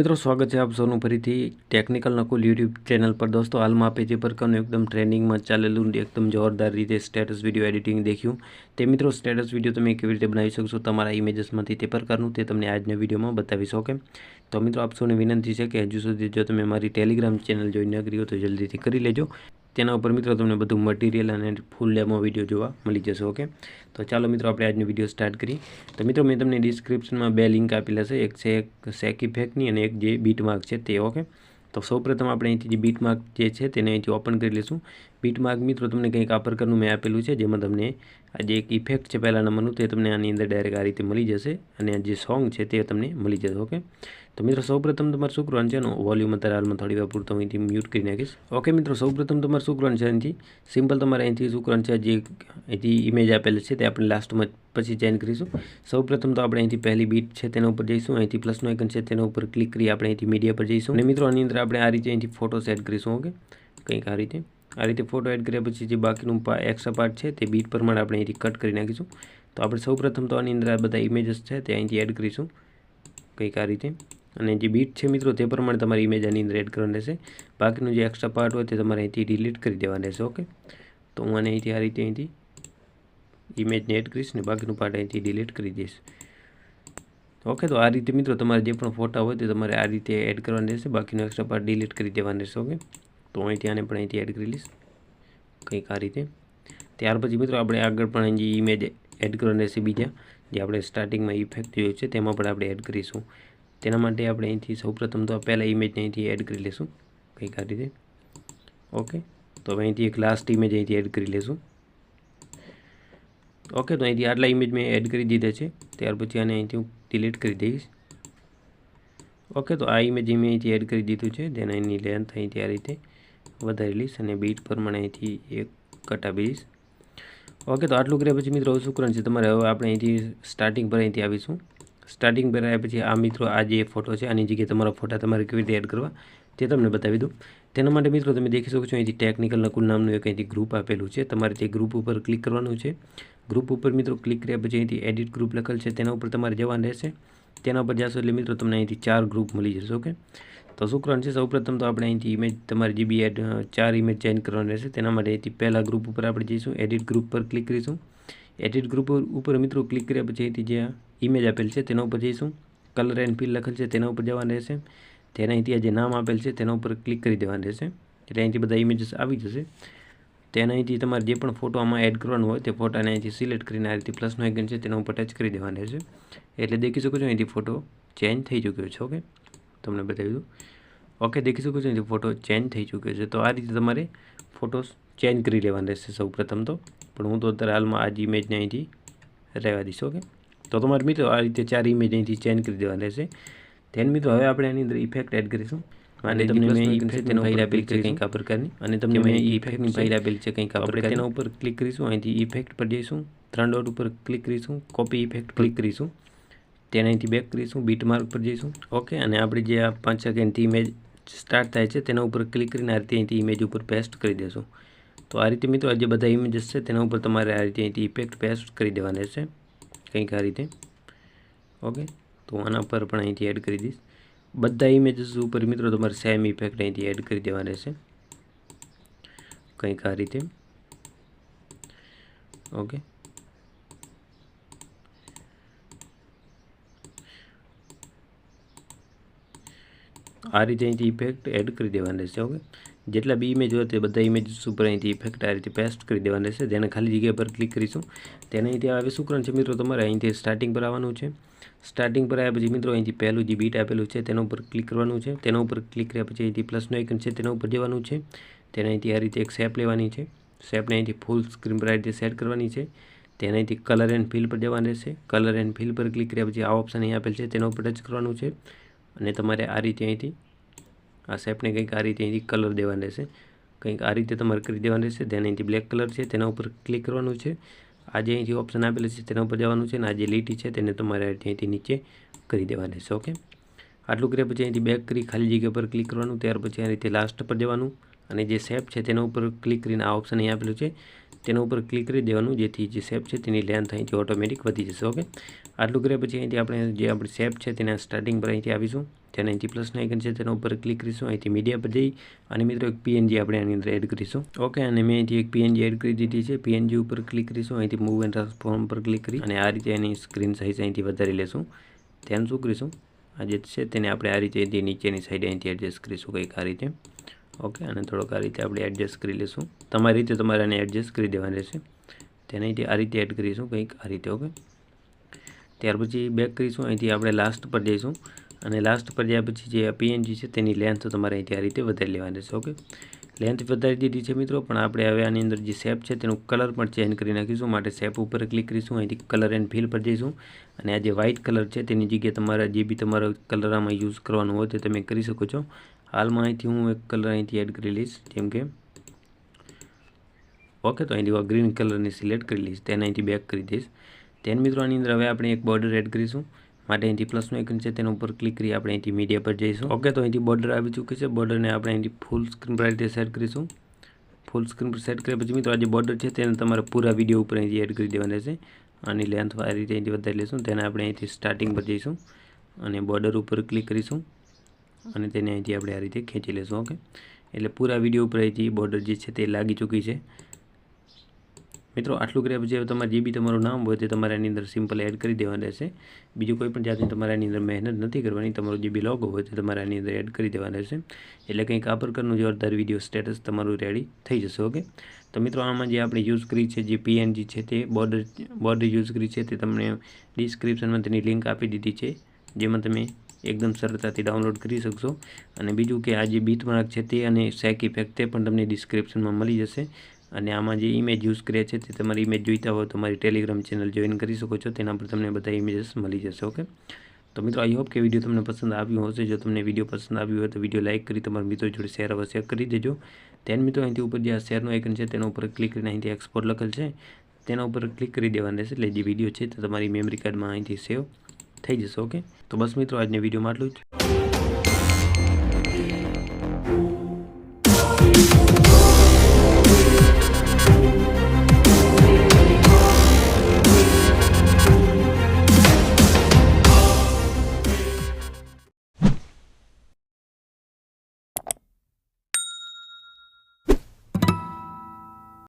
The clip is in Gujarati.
મિત્રો, સ્વાગત છે આપ સૌનું ફરીથી ટેકનિકલ નકુલ યુટ્યુબ ચેનલ પર. દોસ્તો, હાલમાં આપે જે પ્રકારનું એકદમ ટ્રેનિંગમાં ચાલેલું એકદમ જોરદાર રીતે સ્ટેટસ વીડિયો એડિટિંગ દેખ્યું. તે મિત્રો સ્ટેટસ વીડિયો તમે કેવી રીતે બનાવી શકશો તમારા ઇમેજીસમાંથી તે પ્રકારનું તે તમને આજના વિડીયોમાં બતાવીશ ઓકે તો મિત્રો, આપ સૌને વિનંતી છે કે હજુ સુધી જો તમે મારી ટેલિગ્રામ ચેનલ જોઈ ન કરી તો જલ્દીથી કરી લેજો. તેના ઉપર મિત્રો તમને બધું મટીરિયલ અને ફૂલ લેબો વીડિયો જોવા મળી જશે ઓકે તો ચાલો મિત્રો આપણે આજનો વીડિયો સ્ટાર્ટ કરીએ. તો મિત્રો મેં તમને ડિસ્ક્રિપ્શનમાં બે લિંક આપેલા છે, એક છે એક સેક ઇફેક્ટની અને એક જે બીટમાર્ક છે તે ઓકે તો સૌપ્રથમ આપણે અહીંથી જે બીટમાર્ક જે છે તેને અહીંથી ઓપન કરી લઈશું. બીટમાર્ક મિત્રો તમને કંઈક આ પ્રકારનું મેં આપેલું છે, જેમાં તમને આ જે એક ઇફેક્ટ છે પહેલા નંબરનું, તે તમને આની અંદર ડાયરેક્ટ આ રીતે મળી જશે અને આ જે સોંગ છે તે તમને મળી જશે ઓકે તો મિત્રો, સૌપ્રથમ તમારે શું કરવાનું છે એનો વોલ્યુમ અત્યારે હાલમાં થોડી વાર પૂરતો અહીંથી મ્યુટ કરી નાખીશ. ઓકે મિત્રો, સૌપ્રથમ તમારે શું કરવાનું છે અહીંથી. સિમ્પલ તમારે અહીંથી શું છે, જે અહીંથી ઇમેજ આપેલી છે તે આપણે લાસ્ટમાં પછી ચેન્જ કરીશું. સૌપ્રથમ તો આપણે અહીંથી પહેલી બીટ છે તેના ઉપર જઈશું. અહીંથી પ્લસનો આઇકન છે તેના ઉપર ક્લિક કરી આપણે અહીંથી મીડિયા પર જઈશું. અને મિત્રો, આની અંદર આપણે આ રીતે અહીંથી ફોટો સેટ કરીશું ઓકે કંઈક આ રીતે. આ રીતે ફોટો એડ કર્યા પછી જે બાકીનું એક્સ્ટ્રા પાર્ટ છે તે બીટ પ્રમાણે આપણે અહીંથી કટ કરી નાખીશું. તો આપણે સૌપ્રથમ તો આની અંદર આ બધા ઇમેજીસ છે તે અહીંથી એડ કરીશું. કંઈક આ રીતે. અને જે બીટ છે મિત્રો, તે પ્રમાણે તમારી ઇમેજ આની અંદર એડ કરવાની રહેશે. બાકીનું જે એક્સ્ટ્રા પાર્ટ હોય તે તમારે અહીંથી ડિલીટ કરી દેવાનું રહેશે ઓકે તો હું આને અહીંથી આ રીતે અહીંથી ઇમેજને એડ કરીશ ને બાકીનું પાર્ટ અહીંથી ડિલીટ કરી દઈશ. ઓકે તો આ રીતે મિત્રો તમારે જે પણ ફોટા હોય તે તમારે આ રીતે એડ કરવાની રહેશે. બાકીનો એક્સ્ટ્રા પાર્ટ ડિલીટ કરી દેવાનું રહેશે ઓકે તો અહીંથી આને પણ અહીંથી એડ કરી લઈશ. કંઈક આ રીતે. ત્યાર પછી મિત્રો આપણે આગળ પણ અહીં ઇમેજ એડ કરવાની રહેશે બીજા, જે આપણે સ્ટાર્ટિંગમાં ઇફેક્ટ જોયું છે, તેમાં પણ આપણે એડ કરીશું. તેના માટે આપણે અહીંથી સૌપ્રથમ તો પહેલાં ઇમેજને અહીંથી એડ કરી લઈશું કંઈક આ રીતે. ઓકે તો હવે અહીંથી એક લાસ્ટ ઇમેજ અહીંથી એડ કરી લઈશું ઓકે તો અહીંથી આટલા ઇમેજ મેં એડ કરી દીધા છે. ત્યાર પછી આને અહીંથી હું ડિલીટ કરી દઈશ. ઓકે તો આ ઇમેજ મેં અહીંથી એડ કરી દીધું છે. જેને એની લેન્થ અહીંથી આ રીતે વધારી લઈશ અને બીટ પ્રમાણે અહીંથી એક કટ દઈશ ઓકે તો આટલું કર્યા પછી મિત્રો શું છે? તમારે હવે આપણે અહીંથી સ્ટાર્ટિંગ પર અહીંથી આવીશું. સ્ટાર્ટિંગ પર પછી આ મિત્રો, આ જે ફોટો છે, આની જગ્યાએ તમારા ફોટા તમારે કેવી રીતે એડ કરવા, તે તમને બતાવી દઉં. તેના માટે મિત્રો, તમે દેખી શકો છો, અહીંથી ટેકનિકલ નકુલ નામનું એક અહીંથી ગ્રુપ આપેલું છે. તમારે તે ગ્રુપ ઉપર ક્લિક કરવાનું છે. ગ્રુપ ઉપર મિત્રો ક્લિક કર્યા પછી અહીંથી એડિટ ગ્રુપ લખેલ છે. તેના ઉપર તમારે જવાનું રહેશે. તેના ઉપર જશો એટલે મિત્રો તમને અહીંથી ચાર ગ્રુપ મળી જશે ઓકે તો શું કરવાનું છે? સૌપ્રથમ તો આપણે અહીંથી ઇમેજ તમારી જે બી એડ ચાર ઇમેજ ચેન્જ કરવાની રહેશે. તેના માટે અહીંથી પહેલાં ગ્રુપ ઉપર આપણે જઈશું. એડિટ ગ્રુપ પર ક્લિક કરીશું. એડિટ ગ્રુપ ઉપર મિત્રો ક્લિક કર્યા પછી અહીંથી જે ઇમેજ આપેલ છે, તેના ઉપર જઈશું. કલર એન્ડ ફીલ લખેલ છે, તેના ઉપર જવાનું રહેશે. તેના અહીંથી જે નામ આપેલ છે, તેના ઉપર ક્લિક કરી દેવાનું રહેશે. એટલે અહીંથી બધા ઇમેજીસ આવી જશે. તેના અહીંથી તમારે જે પણ ફોટો આમાં એડ કરવાનો હોય, તે ફોટાને અહીંથી સિલેક્ટ કરીને આ રીતે પ્લસનો આઇકન છે, તેના ઉપર ટચ કરી દેવાનું રહેશે. એટલે દેખી શકો છો, અહીંથી ફોટો ચેન્જ થઈ ચૂક્યો છે ઓકે તમને બતાવી દઉં. ઓકે દેખી શકો છો, અહીંથી ફોટો ચેન્જ થઈ ચૂક્યો છે. તો આ રીતે તમારે ફોટોસ ચેન્જ કરી લેવાના રહેશે સૌ તો. પણ હું તો અત્યારે હાલમાં આ જ ઇમેજને અહીંથી રહેવા દઈશ ઓકે તો તમારે મિત્રો આ રીતે ચાર ઇમેજ અહીંથી ચેન્જ કરી દેવાની રહેશે તેન મિત્રો હવે આપણે એની અંદર ઇફેક્ટ એડ કરીશું. અને તમને મેં ઇફેક્ટ તેનો ફાઇલ આપેલી છે કંઈક આ પ્રકારની અને તમને મેં ઇફેક્ટની ફાઇલ આપેલી છે. કંઈક આપણે તેના ઉપર ક્લિક કરીશું. અહીંથી ઇફેક્ટ પર જઈશું. ત્રણ ડોટ ઉપર ક્લિક કરીશું. કોપી ઇફેક્ટ ક્લિક કરીશું. તેને અહીંથી બેક કરીશું. બીટ માર્ક પર જઈશું. ઓકે અને આપણે જે આ પાંચ સેકન્ડથી ઇમેજ સ્ટાર્ટ થાય છે તેના ઉપર ક્લિક કરીને આ રીતે અહીંથી ઇમેજ ઉપર પેસ્ટ કરી દેશું. તો આ રીતે મિત્રો જે બધા ઇમેજીસ છે તેના ઉપર તમારે આ રીતે અહીંથી ઇફેક્ટ પેસ્ટ કરી દેવાના રહેશે કંઈક આ રીતે. ઓકે? તો આના પર પણ અહીંથી એડ કરી દઈશ. બધા ઇમેજીસ ઉપર મિત્રો તમારે સેમ ઇફેક્ટ અહીંથી એડ કરી દેવાના રહેશે કંઈક આ રીતે. ઓકે? આ રીતે અહીંથી ઇફેક્ટ એડ કરી દેવાની રહેશે ઓકે? જેટલા બી ઇમેજ હોય તે બધા ઇમેજીસ ઉપર અહીંથી ઇફેક્ટ આ રીતે પેસ્ટ કરી દેવાના રહેશે તેને ખાલી જગ્યા પર ક્લિક કરીશું, તેને અહીંથી આવે શું કરવાનું છે મિત્રો, તમારે અહીંથી સ્ટાર્ટિંગ પર આવવાનું છે. સ્ટાર્ટિંગ પર આવ્યા પછી મિત્રો, અહીંથી પહેલું જે બીટ આપેલું છે તેના ઉપર ક્લિક કરવાનું છે. તેના ઉપર ક્લિક કર્યા પછી અહીંથી પ્લસનો આઇકન છે તેના ઉપર જવાનું છે. તેને અહીંથી આ રીતે એક શેપ લેવાની છે. શેપને અહીંથી ફૂલ સ્ક્રીન પર આ રીતે સેટ કરવાની છે. તેને અહીંથી કલર એન્ડ ફિલ પર જવાનું રહેશે. કલર એન્ડ ફિલ પર ક્લિક કર્યા પછી આ ઓપ્શન અહીં આપેલ છે. તેના ઉપર ટચ કરવાનું છે. અને તમારે આ રીતે અહીંથી આ શેપને કંઈક આ રીતે અહીંથી કલર દેવાનો રહેશે કંઈક આ રીતે તમારે કરી દેવાનું રહેશે તેને અહીંથી બ્લેક કલર છે. તેના ઉપર ક્લિક કરવાનું છે. આ જે અહીંથી ઓપ્શન આપેલું છે તેના ઉપર જવાનું છે અને આ જે લીટી છે તેને તમારે અહીંથી નીચે કરી દેવાની રહેશે ઓકે? આટલું કર્યા પછી અહીંથી બેક કરી ખાલી જગ્યા પર ક્લિક કરવાનું. ત્યાર પછી આ રીતે લાસ્ટ પર જવાનું. અને જે શેપ છે તેના ઉપર ક્લિક કરીને આ ઓપ્શન અહીં આપેલું છે. તેના ઉપર ક્લિક કરી દેવાનું, જેથી જે શેપ છે તેની લેન્થ અહીંથી ઓટોમેટિક વધી જશે ઓકે આટલું કર્યા પછી અહીંથી આપણે જે આપણી શેપ છે તેના સ્ટાર્ટિંગ પર અહીંથી આવીશું. તેને અહીંથી પ્લસના આઇકન છે તેના ઉપર ક્લિક કરીશું, અહીંથી મીડિયા પર જઈ અને મિત્રો એક પીએનજી આપણે આની અંદર એડ કરીશું ઓકે અને મેં અહીંથી એક પીએનજી એડ કરી દીધી છે. પીએનજી ઉપર ક્લિક કરીશું, અહીંથી મૂવ એન્ડ ટ્રાન્સફોર્મ પર ક્લિક કરી અને આ રીતે એની સ્ક્રીન સાઇઝ અહીંથી વધારી લેશું. ધ્યાન શું કરીશું? આ જે છે તેને આપણે આ રીતે નીચેની સાઈડ અહીંથી એડજસ્ટ કરીશું કંઈક આ રીતે. ઓકે, અને થોડોક આ રીતે આપણે એડજસ્ટ કરી લઈશું. તમારી રીતે તમારે આને એડજસ્ટ કરી દેવાનું રહેશે. તેને આ રીતે એડ કરીશું કંઈક, આ રીતે, ઓકે? ત્યાર પછી બેક કરીશું, અહીંથી આપણે લાસ્ટ પર જઈશું. અને લાસ્ટ પર ગયા પછી જે પીએનજી છે તેની લેન્થ તમારે અહીંથી આ રીતે વધારી લેવાની રહેશે, ઓકે? લેન્થ વધારી દીધી છે મિત્રો, પણ આપણે હવે આની અંદર જે શેપ છે તેનું કલર પણ ચેન્જ કરી નાખીશું. માટે શેપ ઉપર ક્લિક કરીશું, અહીંથી કલર એન્ડ ફિલ પર જઈશું. અને આ જે વ્હાઇટ કલર છે તેની જગ્યાએ તમારા જે બી તમારો કલર આમાં યુઝ કરવાનું હોય તે તમે કરી શકો છો. હાલમાં અહીંથી હું એક કલર અહીંથી એડ કરી લઈશ, જેમ કે ઓકે તો અહીંથી ગ્રીન કલરની સિલેક્ટ કરી લઈશ તેને અહીંથી બેક કરી દઈશ. તેને મિત્રો, આની અંદર હવે આપણે એક બોર્ડર એડ કરીશું. માટે અહીંથી પ્લસનું આઇકન છે, તેના ઉપર ક્લિક કરી આપણે અહીંથી મીડિયા પર જઈશું. ઓકે તો અહીંથી બોર્ડર આવી ચૂકી છે. બોર્ડરને આપણે અહીંથી ફૂલ સ્ક્રીન પર સેટ કરીશું. ફૂલ સ્ક્રીન પર સેટ કર્યા પછી મિત્રો, આ જે બોર્ડર છે, તેને તમારે પૂરા વીડિયો ઉપર અહીંથી એડ કરી દેવાના છે. આની લેન્થ આ રીતે અહીંથી વધારી લઈશું. તેને આપણે અહીંથી સ્ટાર્ટિંગ પર જઈશું અને બોર્ડર ઉપર ક્લિક કરીશું. અને તેને અહીંથી આપણે આ રીતે ખેંચી લઈશું ઓકે? એટલે પૂરા વીડિયો ઉપર અહીંથી બોર્ડર જે છે તે લાગી ચૂકી છે. મિત્રો, આટલું કર્યા પછી તમારે જે બી તમારું નામ હોય તે તમારે એની અંદર સિમ્પલ એડ કરી દેવાનું રહેશે. બીજું કોઈ પણ જાતની તમારે એની અંદર મહેનત નથી કરવાની, તમારો જે બી લોગો હોય તે તમારે એની અંદર એડ કરી દેવાનું રહેશે. એટલે કંઈક આ પ્રકારનું જોરદાર વીડિયો સ્ટેટસ તમારું રેડી થઈ જશે, ઓકે? તો મિત્રો, આમાં જે આપણે યુઝ કરી છે, જે પીએનજી છે તે બોર્ડર બોર્ડર યુઝ કરી છે તે તમને ડિસ્ક્રિપ્શનમાં તેની લિંક આપી દીધી છે, જેમાં તમે એકદમ સરળતાથી ડાઉનલોડ કરી શકશો. અને બીજું કે આ જે બીટ માર્ક છે તે અને સેક ઇફેક્ટ તે પણ તમને ડિસ્ક્રિપ્શનમાં મળી જશે. અને આમાં જે ઇમેજ યુઝ કરે છે તે તમારી ઇમેજ જોઈતા હોય તો મારી ટેલિગ્રામ ચેનલ જોઈન કરી શકો છો. તેના પર તમને બધા ઇમેજીસ મળી જશે ઓકે તો મિત્રો આઈ હોપ કે વીડિયો તમને પસંદ આવ્યું હશે. જો તમને વીડિયો પસંદ આવ્યું હોય તો વીડિયો લાઇક કરી, તમારા મિત્રો જોડે શેર અવશ્ય કરી દેજો. તેન મિત્રો, અહીંથી ઉપર જે આ શેરનું આઇકન છે તેના ઉપર ક્લિક કરીને અહીંથી એક્સપોર્ટ લખેલ છે. તેના ઉપર ક્લિક કરી દેવાનું રહેશે એટલે જે વીડિયો છે તે તમારી મેમરી કાર્ડમાં અહીંથી સેવ થઈ જશે ઓકે? તો બસ મિત્રો આજની વિડીયોમાં આટલું જ.